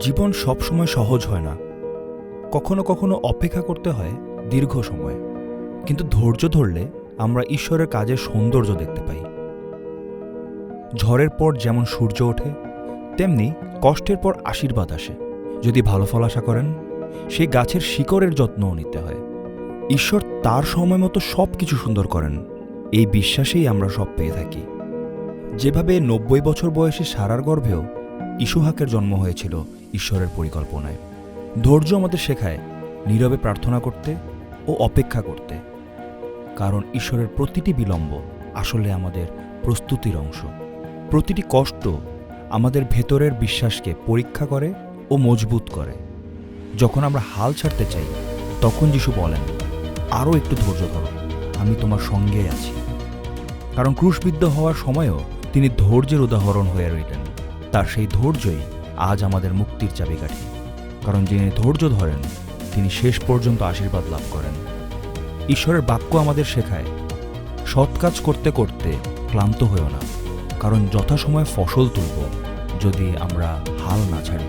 জীবন সবসময় সহজ হয় না। কখনো কখনো অপেক্ষা করতে হয় দীর্ঘ সময়। কিন্তু ধৈর্য ধরলে আমরা ঈশ্বরের কাজের সৌন্দর্য দেখতে পাই। ঝড়ের পর যেমন সূর্য ওঠে, তেমনি কষ্টের পর আশীর্বাদ আসে। যদি ভালো ফল আশা করেন, সেই গাছের শিকড়ের যত্নও নিতে হয়। ঈশ্বর তার সময় মতো সব কিছু সুন্দর করেন। এই বিশ্বাসেই আমরা সব পেয়ে থাকি। যেভাবে নব্বই বছর বয়সে সারার গর্ভেও ইসুহাকের জন্ম হয়েছিল ঈশ্বরের পরিকল্পনায়। ধৈর্য আমাদের শেখায় নীরবে প্রার্থনা করতে ও অপেক্ষা করতে। কারণ ঈশ্বরের প্রতিটি বিলম্ব আসলে আমাদের প্রস্তুতির অংশ। প্রতিটি কষ্ট আমাদের ভেতরের বিশ্বাসকে পরীক্ষা করে ও মজবুত করে। যখন আমরা হাল ছাড়তে চাই, তখন যিশু বলেন, আরও একটু ধৈর্য ধরো, আমি তোমার সঙ্গে আছি। কারণ ক্রুশবিদ্ধ হওয়ার সময়ও তিনি ধৈর্যের উদাহরণ হয়ে রইলেন। তার সেই ধৈর্যই আজ আমাদের মুক্তির চাবিকাঠি। কারণ যিনি ধৈর্য ধরেন, তিনি শেষ পর্যন্ত আশীর্বাদ লাভ করেন। ঈশ্বরের বাক্য আমাদের শেখায়, সৎ কাজ করতে করতে ক্লান্ত হয়েও না, কারণ যথাসময়ে ফসল তুলব যদি আমরা হাল না ছাড়ি।